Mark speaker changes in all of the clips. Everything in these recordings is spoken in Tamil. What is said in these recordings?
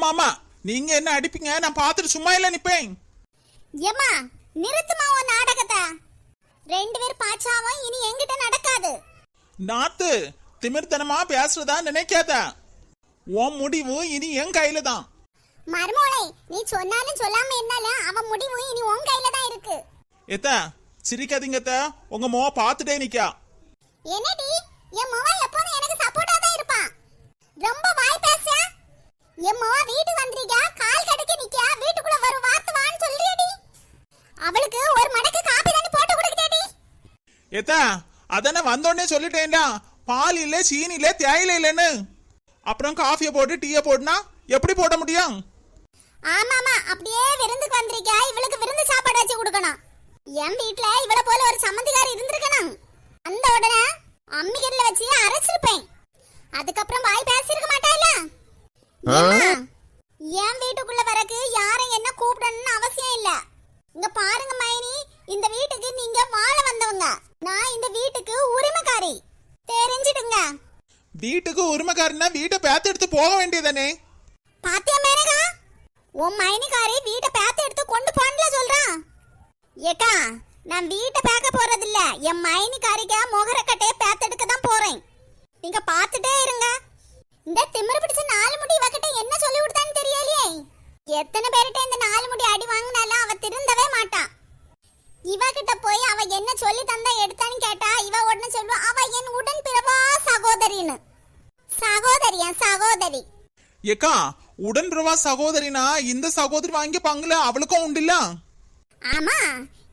Speaker 1: ஆமா ஆமா நீங்க என்ன அடிப்பீங்க? நான் பார்த்துட்டு சும்மா இல்ல நிப்பேன்.
Speaker 2: ஏம்மா நிறுத்துமா உன் நாடகத்தை. ரெண்டு பேர் பாச்சாவும் இனி என்கிட்ட நடக்காது.
Speaker 1: நாத்து திமிர்த்தனமா பேசுறதா நினைக்காத. உன் முடிவு இனி என் கையில தான்.
Speaker 2: மருமோளை நீ சொன்னாலும் சொல்லாம என்னாலும் அவன் முடிவு இனி உன் கையில தான் இருக்கு.
Speaker 1: எத்த சிரிக்காதீங்க அத்தை. உங்க மோ பார்த்துட்டே நிக்கா.
Speaker 2: என்னடி? என் மவ எப்போதும் எனக்கு சப்போர்ட்டா தான் இருப்பான். ரொம்ப மவ வீட்டுக்கு வந்திருக்க கால் கடுக்க நிக்க வீட்டுக்குள்ள ஒரு வார்த்தை வான்னு சொல்றியடி. அவளுக்கு ஒரு மடக்கு காப்பி தண்ணி போட்டு கொடுக்கடி
Speaker 1: எத்த அதானே வந்தோடனே சொல்லிட்டேன்டா. பால் இல்ல சீனி இல்ல தேயிலை இல்லைன்னு அப்புறம் காஃபியை போட்டு டீயை போட்டுனா எப்படி போட முடியும்?
Speaker 2: ஆமாமா அப்படியே விருந்துக்கு வந்திருக்க இவளுக்கு விருந்து சாப்பாடு வச்சு கொடுக்கணும். என் வீட்ல இவள போல ஒரு சம்மந்திக்காரி இருந்திருக்கணும். அந்த உடனே அம்மிக்கல்ல வச்சு அரைச்சிருப்பேன். அதுக்கப்புறம் வாய் பேசியிருக்க ஏம்மா, என் வீட்டுக்குள்ள வரக்கு? யாரும் என்ன கூப்பிடணும்னு அவசியம் இல்ல. இங்க பாருங்க மைனி. இந்த வீட்டுக்கு நீங்க வாழ வந்தவங்க. நான் இந்த வீட்டுக்கு உரிமைக்காரி. தெரிஞ்சிடுங்க.
Speaker 1: வீட்டுக்கு உரிமைக்காரனா வீட்டை பேத்து எடுத்து போக வேண்டியதானே
Speaker 2: பாத்தியா மேனகா? உன் மைனிகாரி வீட்டை பேத்த எடுத்து கொண்டு போன்ல சொல்றான் ஏக்கா நான் வீட்டை பேக்க போறது இல்ல என் மைனிகாரிக்க முகரக்கட்டைய பேத்த எடுக்க தான் போறேன். நீங்க பாத்துட்டே இருங்க. இந்த திமிரு பிடிச்ச நாலு முடி இவகிட்ட என்ன சொல்லி கொடுத்தான்னு தெரியலையே. எத்தனை பேர்கிட்ட இந்த நாலு முடி அடி வாங்கினாலும் அவ திருந்தவே மாட்டா. இவகிட்ட போய் அவ என்ன சொல்லி தந்தா எடுத்தான்னு கேட்டா இவ உடனே சொல்லுவா அவ என் உடன் பிறவா சகோதரின்னு. சகோதரியா சகோதரி.
Speaker 1: ஏக்கா உடன் பிரவா சகோதரினா இந்த சகோதரி வாங்கி பங்குல அவளுக்கும் உண்டுல்ல?
Speaker 2: ஆமா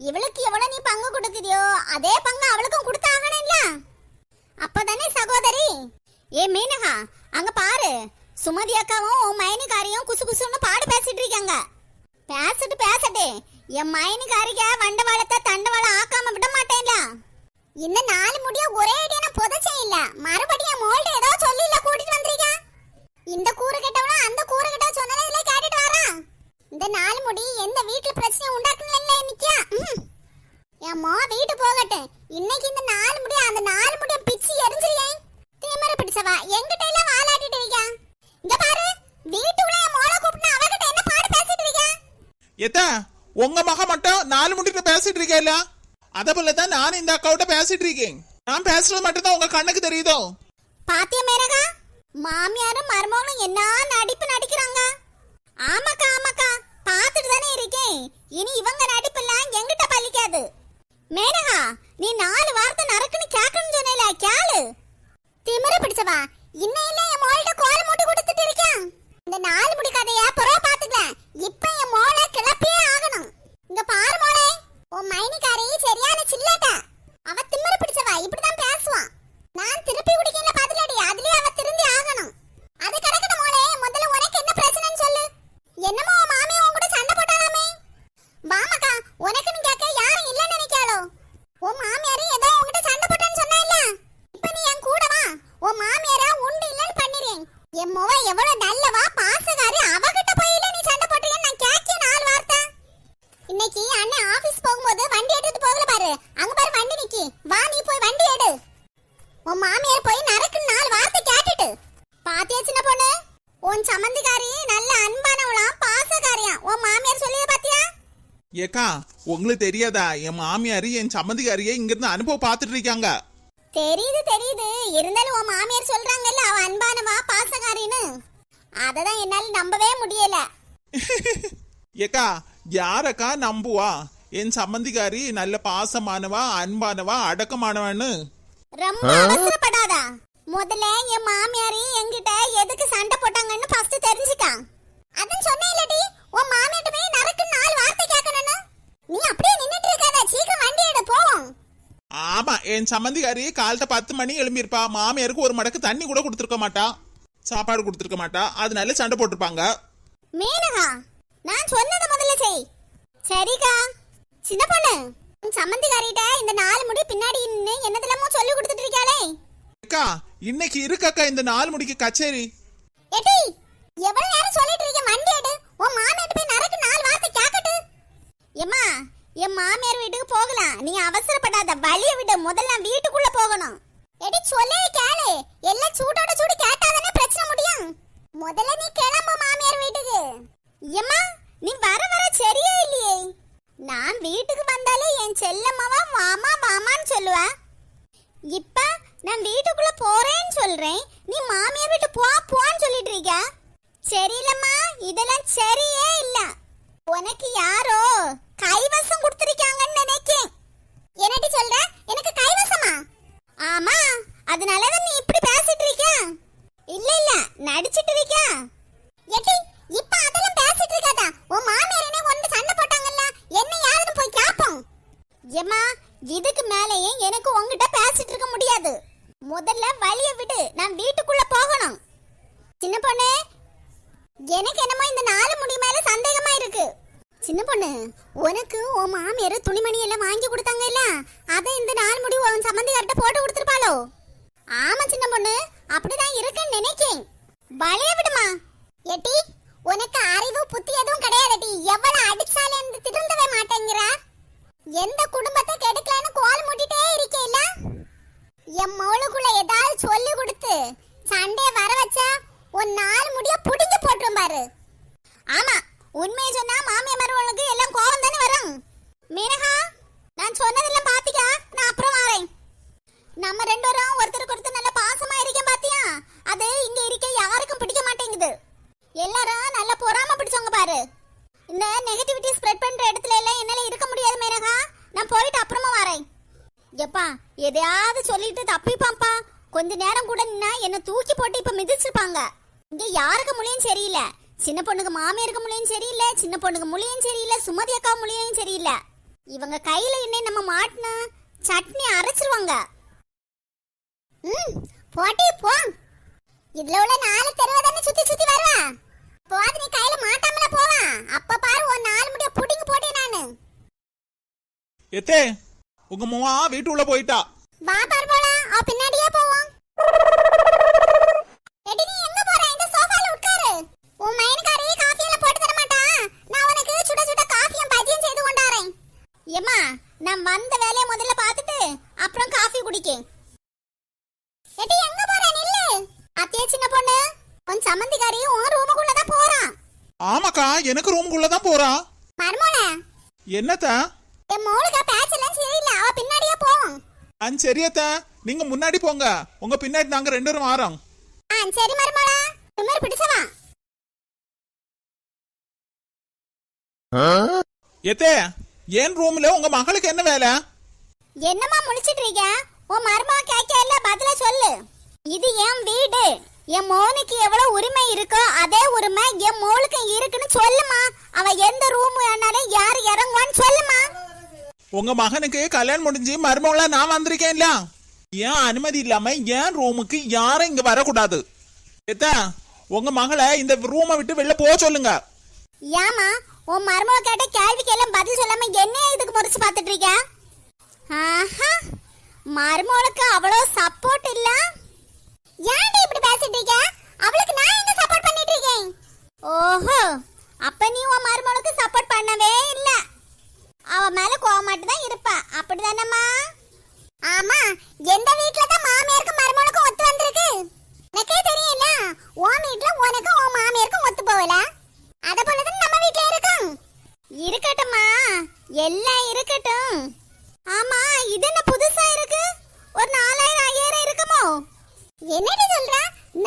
Speaker 2: இவளுக்கு எவ்வளவு நீ பங்கு கொடுக்குறியோ அதே பங்கு அவளுக்கும் கொடுத்தாகணும்ல. அப்பதானே சகோதரி? ஏ மீனகா அங்க பாரு. சுமதி அக்காவும் உன் மைனிகாரியும் குசு குசுன்னு பாடு பேசிட்டு இருக்காங்க. பேசிட்டு பேசட்டே என் மைனிகாரிக்க வண்டவாளத்தை தண்டவாளம் ஆக்காம விட மாட்டேன்ல இந்த நாலு முடிய ஒரே அடியான நான் இல்ல. மறுபடியும் மோல்டு ஏதோ சொல்லில கூட்டிட்டு வந்திருக்கா இந்த கூறு கெட்டவனும் அந்த கூறு கெட்டவ சொன்னதுல கேட்டுட்டு வரான் இந்த நாலு முடி எந்த வீட்டுல பிரச்சனை உண்டாக்கணும்ல நிக்கா ம். என் மோ வீட்டு போகட்டும் இன்னைக்கு இந்த நாலு முடி அந்த நாலு முடிய பிச்சு எரிஞ்சிருக்கேன் தீமர பிடிச்சவா எங்கிட்ட எல்லாம் வாலாட்டிட்டு இருக்கா இங்க பாரு வீட்டுக்குள்ள என் மோளை கூப்பிட்டு அவகிட்ட என்ன பாடு பேசிட்டு இருக்கா
Speaker 1: எத்த உங்க மக மட்டும் நாலு முடிக்கிட்ட பேசிட்டு இருக்கேல்ல அத போல தான் நானும் இந்த அக்காவிட்ட பேசிட்டு இருக்கேன். நான் பேசுறது மட்டும் தான் உங்க கண்ணுக்கு தெரியுதோ?
Speaker 2: பாத்தியா மேனகா? மாமியாரும் மருமகளும் என்ன நடிப்பு நடிக்கிறாங்க? ஆமாக்கா ஆமாக்கா. பாத்துட்டு தானே இருக்கேன். இனி இவங்க நடிப்பு எல்லாம் எங்கிட்ட பலிக்காது மேனகா நீ நாலு வார்த்தை நறுக்குன்னு கேட்கணும்னு சொன்னேல கேளு. திமிர பிடிச்சவா? இன்னையில என் மோள்கிட்ட கோலம் மூட்டு கொடுத்துட்டு இருக்கேன். இந்த நாலு முடி கதைய புறவ இப்ப என் மோளை கிளப்பியே ஆகணும். இங்க பாரு மோளே உன் மைனிக்காரி சரியான சில்லாட்டா. அவ திமிர பிடிச்சவா இப்படிதான் பேசுவான் நான் திருப்பி குடிக்கல பதிலடி அதுலயே அவ திரு இன்னைக்கு அண்ணன் ஆபீஸ் போகும்போது வண்டி எடுத்துட்டு போகல பாரு. அங்க பாரு வண்டி நிக்கி. வா நீ போய் வண்டி எடு. உன் மாமியார் போய் நறுக்கு நாலு வார்த்தை கேட்டுட்டு. பாத்தியா சின்ன பொண்ணு? உன் சம்மந்திக்காரி நல்ல அன்பானவளாம் பாசக்காரியாம் உன் மாமியார் சொல்லியது பாத்தியா?
Speaker 1: ஏக்கா உங்களுக்கு தெரியாதா? என் மாமியாரு என் சம்மந்திக்காரியை இங்க இருந்து அனுபவம் பார்த்துட்டு இருக்காங்க.
Speaker 2: தெரியுது தெரியுது. இருந்தாலும் உன் மாமியார் சொல்றாங்கல்ல அவ அன்பானவா பாசக்காரின்னு. அததான் என்னால நம்பவே முடியல.
Speaker 1: ஏக்கா யாரக்கா நம்புவா? என் சம்மந்திக்காரி நல்ல பாசமானவா அன்பானவா அடக்கமானவான்னு.
Speaker 2: ரொம்ப அவசரப்படாதா. முதல்ல என் மாமியாரி என்கிட்ட எதுக்கு சண்டை போட்டாங்கன்னு ஃபர்ஸ்ட் தெரிஞ்சுக்கா. அதான் சொன்னேன் இல்லடி உன் மாமியார்ட்ட போய் நறுக்கு நாலு வார்த்தை கேட்கணும்னு. நீ அப்படியே நின்னுட்டு இருக்காத சீக்கிரம் வண்டி எடு போவோம்
Speaker 1: ஆமா என் சம்மந்திக்காரி காலத்த பத்து மணி எழும்பியிருப்பா. மாமியாருக்கு ஒரு மடக்கு தண்ணி கூட கொடுத்துருக்க மாட்டா. சாப்பாடு கொடுத்துருக்க மாட்டா. அதனால சண்டை போட்டிருப்பாங்க.
Speaker 2: மேனகா நான் சொன்னதை முதல்ல செய் சரிக்கா. சின்ன பொண்ணு உன் சம்மந்திக்காரிட்ட இந்த நாலு முடி பின்னாடி நின்னு என்னதெல்லாமோ சொல்லி கொடுத்துட்டு இருக்காளே
Speaker 1: அக்கா இன்னைக்கு இருக்கக்கா இந்த நாலு முடிக்கு கச்சேரி?
Speaker 2: எட்டி எவ்வளவு நேரம் சொல்லிட்டு இருக்க வண்டி எடு. உன் மாமியார் போய் நறுக்கு நாலு வார்த்தை கேக்கட்டு. ஏம்மா என் மாமியார் வீட்டுக்கு போகலாம். நீ அவசரப்படாத வழிய விட. முதல்ல நான் வீட்டுக்குள்ள போகணும். எடி சொல்லே கேளு. எல்லாம் சூட்டோட சூடு கேட்டாதானே பிரச்சனை முடியும். முதல்ல நீ கிளம்பு மாமியார் வீட்டுக்கு. நீ வர வர சரியே இல்லையே. நான் வீட்டுக்கு வந்தாலே என் செல்லம்மாவா மாமா மாமான்னு சொல்லுவா. இப்ப நான் வீட்டுக்குள்ள போறேன்னு சொல்றேன். நீ மாமியார் வீட்டு போ போன்னு சொல்லிட்டு இருக்க சரியில்லம்மா இதெல்லாம் சரியே இல்ல. உனக்கு யாரோ கைவசம் கொடுத்துருக்காங்கன்னு நினைக்கேன். என்னடி சொல்ற? எனக்கு கைவசமா? ஆமா அதனாலதான் நீ இப்படி பேசிட்டு இருக்க இல்ல இல்ல நடிச்சிட்டு இருக்கியா? சின்ன பொண்ணு உனக்கு உன் மாமியார் துணிமணி எல்லாம் வாங்கி கொடுத்தாங்க இல்ல அதை இந்த நாள் முடி உன் சம்மந்திக்கார்ட்ட போட்டு கொடுத்துருப்பாளோ? ஆமா சின்ன பொண்ணு அப்படிதான் இருக்குன்னு நினைக்கேன். வளைய விடுமா. எட்டி உனக்கு அறிவு புத்தி எதுவும் கிடையாதுடி. எவ்வளவு அடிச்சாலே இருந்து திருந்தவே மாட்டேங்கிற. எந்த குடும்பத்தை கெடுக்கலன்னு கோல் மூட்டிட்டே இருக்கேல்ல? என் மௌளுக்குள்ள ஏதாவது சொல்லி கொடுத்து சண்டைய வர வச்சா ஒரு நாலு முடிய புடிஞ்சு போட்டுரும் பாரு ஆமா உண்மையை சொன்னா மாமியார் மருமகளுக்கு எல்லாம் கோவம் தானே வரும்? மீனகா நான் சொன்னதெல்லாம் பாத்திக்கா நான் அப்புறம் வரேன். நம்ம ரெண்டு பேரும் ஒருத்தருக்கு ஒருத்தர் நல்ல பாசமா இருக்கேன் பாத்தியா? அது இங்க இருக்க யாருக்கும் பிடிக்க மாட்டேங்குது. எல்லாரும் நல்ல பொறாம பிடிச்சவங்க பாரு. இந்த நெகட்டிவிட்டி ஸ்ப்ரெட் பண்ற இடத்துல எல்லாம் என்னால இருக்க முடியாது மேனகா. நான் போயிட்டு அப்புறமா வரேன். எப்பா எதையாவது சொல்லிட்டு தப்பிப்பாப்பா கொஞ்ச நேரம் கூட நின்னா என்ன தூக்கி போட்டு இப்ப மிதிச்சிருப்பாங்க. இங்க யாருக்கு முடியும் சரியில்லை. சின்ன பொண்ணுக்கு மாமியாருக்கு முழியும் சரியில்லை சின்ன பொண்ணுக்கு முழியும் சரியில்லை சுமதி அக்கா முழியும் சரியில்லை. இவங்க கையில என்ன நம்ம மாட்டினா சட்னி அரைச்சிருவாங்க. ம் போட்டி போ. இதுல உள்ள நாலு தெருவை தானே சுத்தி சுத்தி வருவா? போது நீ கையில மாட்டாமல போவா? அப்ப பாரு ஒரு நாலு முடிய புடிங்க போட்டேன் நானு.
Speaker 1: எத்தே உங்க முவா வீட்டுக்குள்ள போயிட்டா.
Speaker 2: வா பார் போலாம் அவ பின்னாடியே போவோம் எடி நீ எங்க போற இந்த சோஃபால உட்காரு உன் மைனுக்காரி காஃபி எல்லாம் போட்டு தர மாட்டா நான் உனக்கு சுட சுட காஃபியும் பஜ்ஜியும் செய்து கொண்டாரேன் ஏம்மா நான் வந்த வேலைய முதல்ல பார்த்துட்டு அப்புறம் காஃபி குடிக்கேன் எடி எங்க போற நில்லு அத்திய சின்ன பொண்ணு உன் சம்மந்திக்காரி உன் ரூமுக்குள்ள தான் போறான்
Speaker 1: ஆமாக்கா எனக்கு ரூமுக்குள்ள தான் போறா
Speaker 2: மர்மோனே
Speaker 1: என்னத்த?
Speaker 2: என் மோளுக்கு பேட்ச் எல்லாம் சரியில்லை. அவ பின்னாடியே போவோம்.
Speaker 1: அன் சரியத்த. நீங்க முன்னாடி போங்க. உங்க பின்னாடி நாங்க ரெண்டு பேரும் வாரோம்.
Speaker 2: ஆ சரி மருமோளா திமிர் பிடிச்சவா
Speaker 1: எத்தே என் ரூம்ல உங்க மகளுக்கு என்ன வேலை?
Speaker 2: என்னம்மா முழிச்சிட்டு இருக்க? உன் மருமக கேட்க இல்ல பதில சொல்லு. இது என் வீடு. என் மோனுக்கு எவ்வளவு உரிமை இருக்கோ அதே உரிமை என் மோளுக்கு இருக்குன்னு சொல்லுமா. அவ எந்த ரூம் வேணாலும் யாரு இறங்குவான்னு சொல்லுமா.
Speaker 1: உங்க மகனுக்கு கல்யாணம் முடிஞ்சு மருமகளா நான் வந்திருக்கேன்ல ஏன் அனுமதி இல்லாம என் ரூமுக்கு யாரும் இங்க வரக்கூடாது? எத்தா உங்க மகளை இந்த ரூமை விட்டு வெளில போக சொல்லுங்க.
Speaker 2: ஏமா உன் மருமக கேட்ட கேள்விக்கு எல்லாம் பதில் சொல்லாம என்ன இதுக்கு முறைச்சு பார்த்துட்டு இருக்க ஆஹா மருமகளுக்கு அவ்வளோ சப்போர்ட் இல்ல? ஏன்டி இப்படி பேசிட்டு இருக்க? அவளுக்கு நான் என்ன சப்போர்ட் பண்ணிட்டு இருக்கேன்? ஓஹோ அப்ப நீ உன் மருமகளுக்கு சப்போர்ட் பண்ணவே இல்ல. அவ மேல கோவமாட்டு தான் இருப்பா. அப்படிதானம்மா? ஆமா எந்த வீட்ல தான் மாமியாருக்கு மருமகளுக்கு ஒத்து வந்திருக்கு. எனக்கே தெரியல உன் வீட்ல உனக்கு உன் மாமியாருக்கும் ஒத்து போகல அத போலதான் நம்ம வீட்ல இருக்கும் இருக்கட்டும்மா எல்லாம் இருக்கட்டும் ஆமா இது என்ன புதுசா இருக்கு ஒரு நாலாயிரம் ஐயாயிரம் இருக்குமோ என்னடி சொல்ற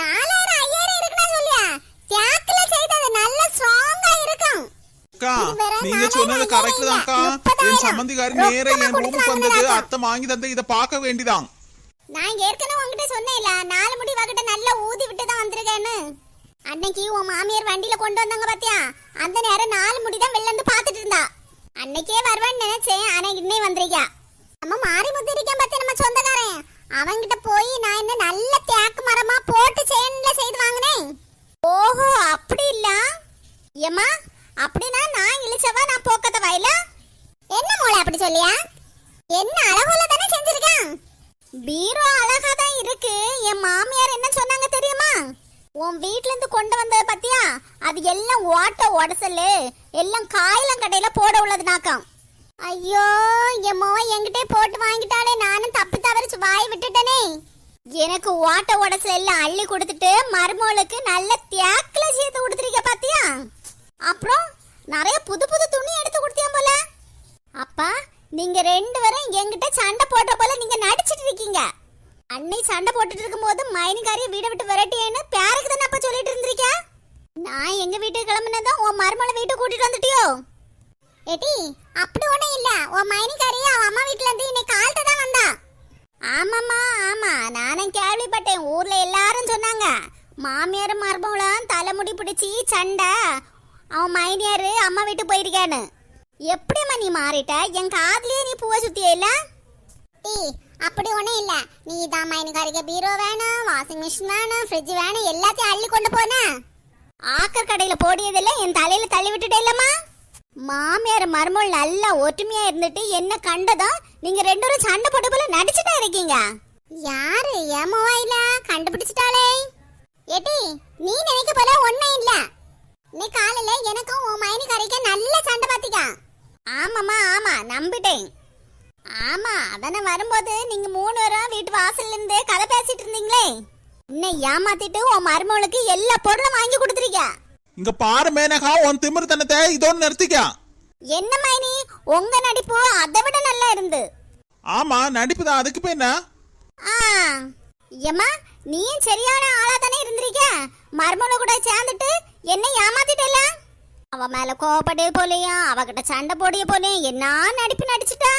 Speaker 2: நாலாயிரம் ஐயாயிரம் இருக்குன்னா சொல்லியா தேக்குல செய்தது நல்ல ஸ்ட்ராங்கா இருக்கும்
Speaker 1: அக்கா
Speaker 2: இது வேற
Speaker 1: நீங்க
Speaker 2: நானே
Speaker 1: சொன்னது
Speaker 2: முப்பதாயிரம்.
Speaker 1: என் சம்பந்திக்காரி
Speaker 2: ரொக்கமா
Speaker 1: நேரா என் ரூமுக்கு வந்தது. அத்தை வாங்கி தந்து இதை பார்க்க வேண்டிதான்.
Speaker 2: நான் ஏற்கனவே உன்கிட்ட சொன்னேன்ல நாலு முடி வகிட்ட நல்லா ஊதி விட்டு தான் வந்திருக்கேன்னு. அன்னைக்கு உன் மாமியார் வண்டியில கொண்டு வந்தாங்க பாத்தியா? அந்த நேரம் நாலு முடி தான் வெளில இருந்து பாத்துட்டு இருந்தா. அன்னைக்கே வருவேன்னு நினைச்சேன் ஆனா இன்னே வந்திருக்கா நம்ம மாறி முத்தி இருக்கேன் பாத்தியா நம்ம சொந்தக்காரன்? அவன்கிட்ட போய் நான் என்ன நல்ல தேக்கு மரமா போட்டு செயின்ல செய்து வாங்கினேன்? ஓஹோ அப்படி இல்ல. ஏமா அப்படின்னா நான் இழிச்சவா நான் போக்கத்த வயல? போல அப்படி சொல்லியா? என்ன அழகுல தானே செஞ்சிருக்கான்? பீரோ அழகா தான் இருக்கு. என் மாமியார் என்ன சொன்னாங்க தெரியுமா? உன் வீட்ல இருந்து கொண்டு வந்தத பத்தியா? அது எல்லாம் ஓட்ட உடசலு. எல்லாம் காயிலம் கடையில போட உள்ளதுனாக்கம் ஐயோ என் மோ என்கிட்டே போட்டு வாங்கிட்டாலே நானும் தப்பு தவறிச்சு வாய் விட்டுட்டனே. எனக்கு ஓட்ட உடசல் எல்லாம் அள்ளி கொடுத்துட்டு மருமகளுக்கு நல்ல தேக்கில சேர்த்து கொடுத்துருக்க பாத்தியா? அப்புறம் நிறைய புது புது துணி எடுத்து கொடுத்தியா போல. அப்பா நீங்க ரெண்டு பேரும் என்கிட்ட சண்டை போட்ட போல நீங்க நடிச்சிட்டு இருக்கீங்க. அன்னை சண்டை போட்டுட்டு இருக்கும்போது மைனிக்காரிய வீடை விட்டு விரட்டியேன்னு பேருக்கு தானே அப்ப சொல்லிட்டு இருந்திருக்க நான் எங்க வீட்டுக்கு கிளம்புனதும் உன் மருமலை வீட்டுக்கு கூட்டிட்டு வந்துட்டியோ? ஏடி அப்படி ஒண்ணும் இல்ல. உன் மைனிக்காரி அவன் அம்மா வீட்டுல இருந்து இன்னைக்கு கால்ட்ட தான் வந்தா. ஆமாம்மா ஆமா. நானும் கேள்விப்பட்டேன். ஊர்ல எல்லாரும் சொன்னாங்க. மாமியார் மருமகளும் தலைமுடி பிடிச்சி சண்டை. அவன் மைனியாரு அம்மா வீட்டுக்கு போயிருக்கான்னு. எப்படிம்மா நீ மாறிட்ட? என் காதுலயே நீ பூவை சுத்தியே இல்ல? டீ அப்படி ஒண்ணும் இல்ல. நீ தான் மைனிக்காரிக்கு பீரோ வேணும் வாஷிங் மிஷின் வேணும் ஃப்ரிட்ஜ் வேணும் எல்லாத்தையும் அள்ளி கொண்டு போன. ஆக்கர் கடையில போடியதெல்லாம் என் தலையில தள்ளி விட்டுட்டே இல்லம்மா? மாமியார் மருமகள் நல்லா ஒற்றுமையா இருந்துட்டு என்ன கண்டதும் நீங்க ரெண்டு பேரும் சண்டை போட்டு போல நடிச்சுட்டா இருக்கீங்க. யாரு? ஏமாவா இல்ல கண்டுபிடிச்சிட்டாளே. ஏட்டி நீ நினைக்க போல ஒண்ணும் இல்ல. நீ காலையில எனக்கும் உன் மைனி கரைக்க நல்ல சண்டை பாத்திக்க ஆமாமா ஆமா நம்பிட்டேன். ஆமா அதானே வரும்போது நீங்க மூணு பேரும் வீட்டு வாசல்ல இருந்து கதை பேசிட்டு இருந்தீங்களே? இன்னை ஏமாத்திட்டு உன் மருமகளுக்கு எல்லா பொருளும் வாங்கி கொடுத்துருக்க
Speaker 1: இங்க பாரு மேனகா உன் திமிர்த்தனத்தை இதோட நிறுத்திக்க.
Speaker 2: என்ன மைனி உங்க நடிப்பு அதை விட நல்லா இருந்து.
Speaker 1: ஆமா நடிப்பு தான். அதுக்கு இப்ப என்ன?
Speaker 2: ஆ ஏம்மா நீயும் சரியான ஆளா தானே இருந்திருக்க மர்மல கூட சேர்ந்துட்டு என்ன ஏமாத்திட்டல அவ மேல கோவப்படே போலையா அவகிட்ட சண்டை போடிய போலே என்ன நடிப்பு நடிச்சிட்டா?